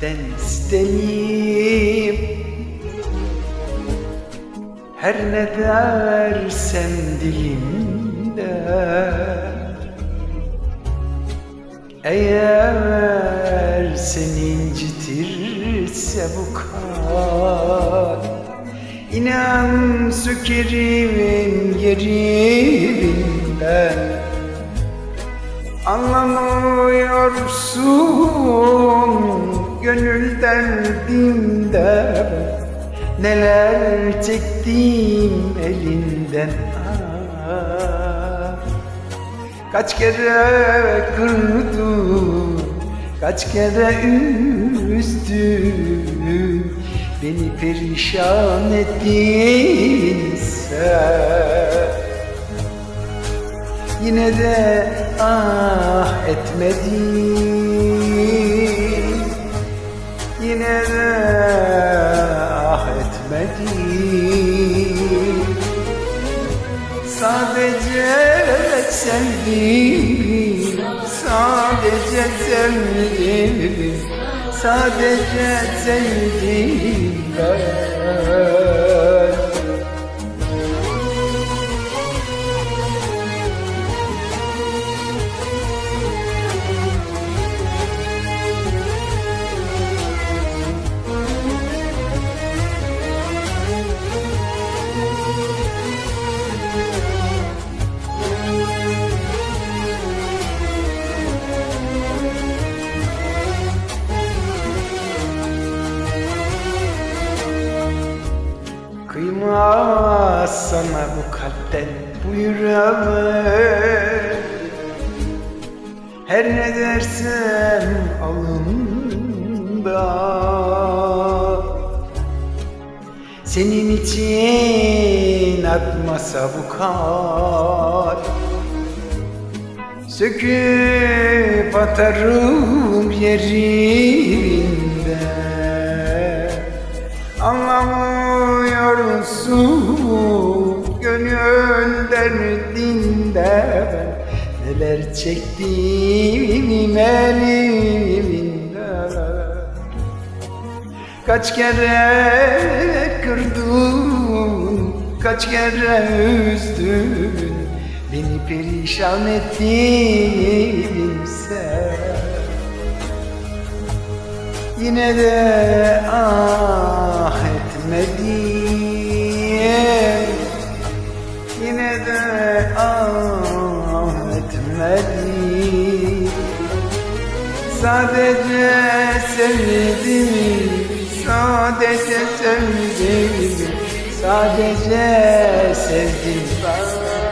senden sitemim Her ne dersen dilimde. Eğer seni incitirse bu kalp İnan sökerim yerinden Anlamıyorsun gönül derdinde Neler çektim elinden. Kaç kere kırdım Kaç kere üzdüm. Beni perişan ettin sen Yine de ah etmedin. Yine de ah etmedin. Sadece sevdim Sadece sevdim Sadece sevdim ben sana bu kalpten bu yüreğe Her ne dersem alında Senin için atmasa bu kalp Söküp atarım yerinde Anlamıyorsun gönül derdinde ben Neler çektiğim eliminde Kaç kere kırdın, kaç kere üzdün Beni perişan ettin sen Yine de Sadece sevdim Sadece sevdim Sadece sevdim ben